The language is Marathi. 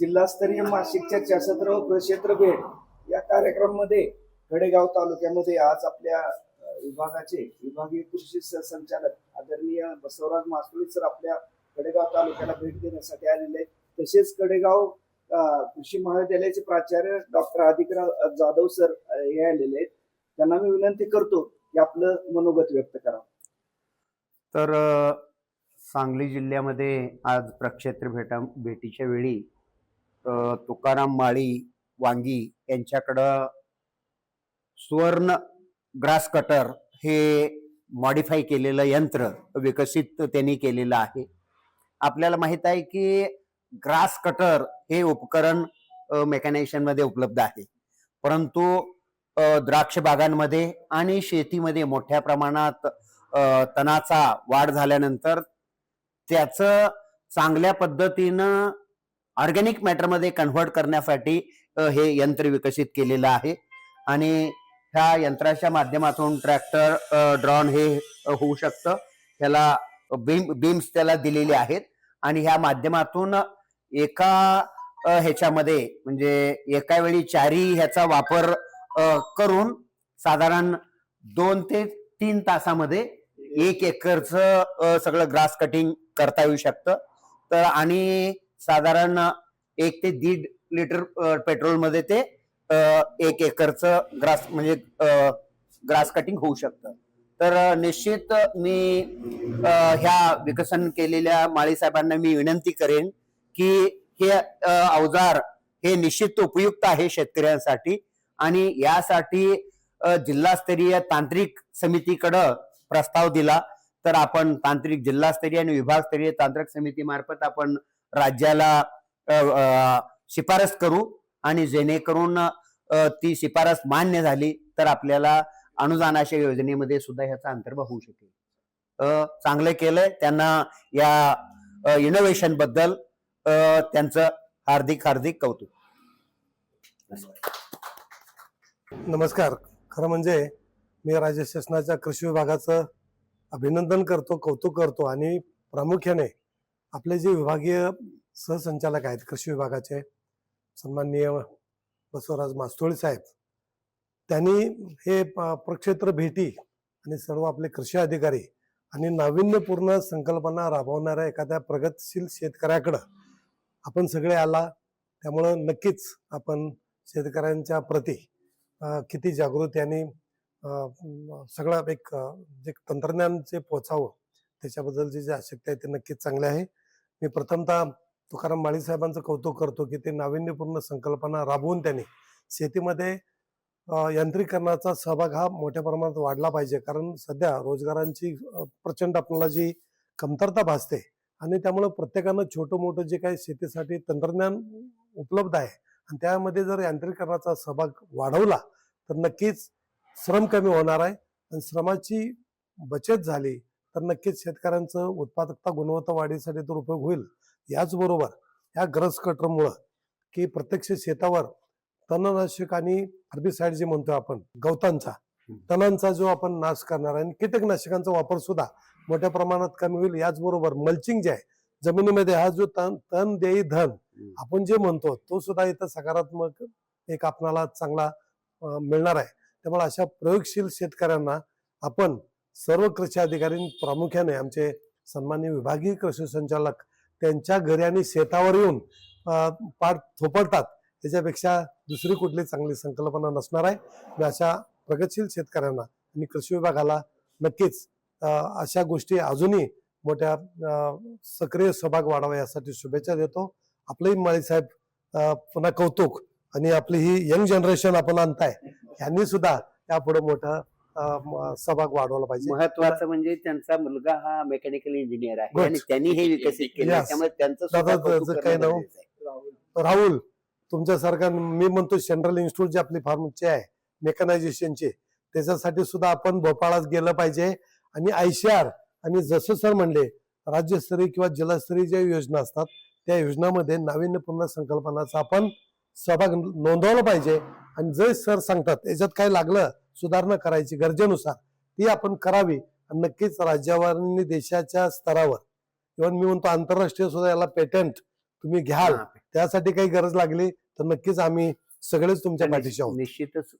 जिल्हास्तरीय मासिक चर्चासत्र व प्रक्षेत्र भेट या कार्यक्रमामध्ये कडेगाव तालुक्यामध्ये आज आपल्या विभागाचे विभागीय कृषी संचालक आदरणीय बसवराज मासुळी सर आपल्या कडेगाव तालुक्याला भेट देण्यासाठी आलेले आहेत. तसेच कडेगाव कृषी महाविद्यालयाचे प्राचार्य डॉक्टर आदिकराव जाधव सर हे आलेले आहेत. त्यांना मी विनंती करतो की आपलं मनोगत व्यक्त करा. तर सांगली जिल्ह्यामध्ये आज प्रक्षेत्र भेटा भेटीच्या वेळी तुकाराम माळी वांगी यांच्याकडं सुवर्ण ग्रास कटर हे मॉडिफाय केलेलं यंत्र विकसित त्यांनी केलेलं आहे. आपल्याला माहीत आहे की ग्रास कटर हे उपकरण मेकॅनायझेशन उपलब्ध आहे. परंतु द्राक्ष बागांमध्ये आणि शेतीमध्ये मोठ्या प्रमाणात तणाचा वाढ झाल्यानंतर त्याचं चांगल्या पद्धतीनं ऑर्गॅनिक मॅटरमध्ये कन्व्हर्ट करण्यासाठी हे यंत्र विकसित केलेलं आहे. आणि ह्या यंत्राच्या माध्यमातून ट्रॅक्टर ड्रॉन हे होऊ शकतं. त्याला बीम बीम्स त्याला दिलेले आहेत. आणि ह्या माध्यमातून एका ह्याच्यामध्ये म्हणजे एका वेळी चारी ह्याचा वापर करून साधारण दोन ते तीन तासामध्ये एक एकरचं सगळं ग्रास कटिंग करता येऊ शकतं. तर आणि साधारण एक ते दीड लिटर पेट्रोलमध्ये ते एक एकरचं ग्रास म्हणजे ग्रास कटिंग होऊ शकतं. तर निश्चित मी ह्या विकसन केलेल्या माळी साहेबांना मी विनंती करेन की हे अवजार हे निश्चित उपयुक्त आहे शेतकऱ्यांसाठी आणि यासाठी जिल्हास्तरीय तांत्रिक समितीकडं प्रस्ताव दिला. तर आपण तांत्रिक जिल्हास्तरीय आणि विभागस्तरीय तांत्रिक समितीमार्फत आपण राज्याला शिफारस करू आणि जेणेकरून ती शिफारस मान्य झाली तर आपल्याला अनुदानाच्या योजनेमध्ये सुद्धा ह्याचा अंतर्भाव होऊ शकेल. चांगलं केलंय. त्यांना या इनोव्हेशनबद्दल त्यांचं हार्दिक हार्दिक कौतुक. नमस्कार. खरं म्हणजे मी राज्य शासनाच्या कृषी विभागाचं अभिनंदन करतो कौतुक करतो आणि प्रामुख्याने आपले जे विभागीय सहसंचालक आहेत कृषी विभागाचे सन्माननीय बसवराज मास्तोळी साहेब त्यांनी हे प्रक्षेत्र भेटी आणि सर्व आपले कृषी अधिकारी आणि नाविन्यपूर्ण संकल्पना राबवणाऱ्या एखाद्या प्रगतशील शेतकऱ्याकडं आपण सगळे आला. त्यामुळं नक्कीच आपण शेतकऱ्यांच्या प्रती किती जागृती आणि सगळं एक जे तंत्रज्ञान जे पोचावं त्याच्याबद्दल जे जी आवश्यकता आहे ते नक्कीच चांगले आहे. मी प्रथमतः तुकाराम माळी साहेबांचं कौतुक करतो की ते नाविन्यपूर्ण संकल्पना राबवून त्यांनी शेतीमध्ये यांत्रिकरणाचा सहभाग हा मोठ्या प्रमाणात वाढला पाहिजे. कारण सध्या रोजगारांची प्रचंड आपल्याला जी कमतरता भासते आणि त्यामुळं प्रत्येकानं छोटं मोठं जे काही शेतीसाठी तंत्रज्ञान उपलब्ध आहे आणि त्यामध्ये जर यांत्रिकरणाचा सहभाग वाढवला तर नक्कीच श्रम कमी होणार आहे आणि श्रमाची बचत झाली तर नक्कीच शेतकऱ्यांचं उत्पादकता गुणवत्ता वाढीसाठी तर उपयोग होईल. याचबरोबर या ग्रस कटरमुळं की प्रत्यक्ष शेतावर तणनाशक आणि हर्बिसाइड जे म्हणतोय आपण गवतांचा तणांचा जो आपण नाश करणार आहे आणि कीटकनाशकांचा वापर सुद्धा मोठ्या प्रमाणात कमी होईल. याचबरोबर मल्चिंग जे आहे जमिनीमध्ये हा जो तण तण देई धन आपण जे म्हणतो तो सुद्धा इथं सकारात्मक एक आपणाला चांगला मिळणार आहे. त्यामुळे अशा प्रयोगशील शेतकऱ्यांना आपण सर्व कृषी अधिकारी प्रामुख्याने आमचे सन्मान्य विभागीय कृषी संचालक त्यांच्या घरी आणि शेतावर येऊन पाठ थोपडतात. त्याच्यापेक्षा दुसरी कुठली चांगली संकल्पना नसणार आहे. मी अशा प्रगतशील शेतकऱ्यांना आणि कृषी विभागाला नक्कीच अशा गोष्टी अजूनही मोठ्या सक्रिय सहभाग वाढावा यासाठी शुभेच्छा देतो. आपलंही माळी साहेब पुन्हा कौतुक आणि आपली ही यंग जनरेशन आपण आणताय यांनी सुद्धा यापुढे मोठं सहभाग वाढवला पाहिजे. महत्वाचं म्हणजे त्यांचा मुलगा हा मेकॅनिकल इंजिनियर आहे. आणि त्यांनी हे विकसित केलं. त्यामुळे त्यांचं नाव? राहुल. तुमच्यासारखा मी म्हणतो सेंट्रल इन्स्टिट्यूट जे आपली फार्मचे आहे मेकनायझेशनचे त्याच्यासाठी सुद्धा आपण भोपाळात गेलं पाहिजे. आणि आयसीआर आणि जसं सर म्हणले राज्यस्तरीय किंवा जिल्हास्तरीय ज्या योजना असतात त्या योजनामध्ये नाविन्यपूर्ण संकल्पनाचा आपण सहभाग नोंदवला पाहिजे. आणि जे सर सांगतात याच्यात काय लागलं? सुधारणा करायची गरजेनुसार ती आपण करावी. आणि नक्कीच राज्यावर आणि देशाच्या स्तरावर इव्हन मी म्हणतो आंतरराष्ट्रीय सुद्धा याला पेटंट तुम्ही घ्याल त्यासाठी काही गरज लागली तर नक्कीच आम्ही सगळेच तुमच्या पाठीशी आहोत. निश्चितच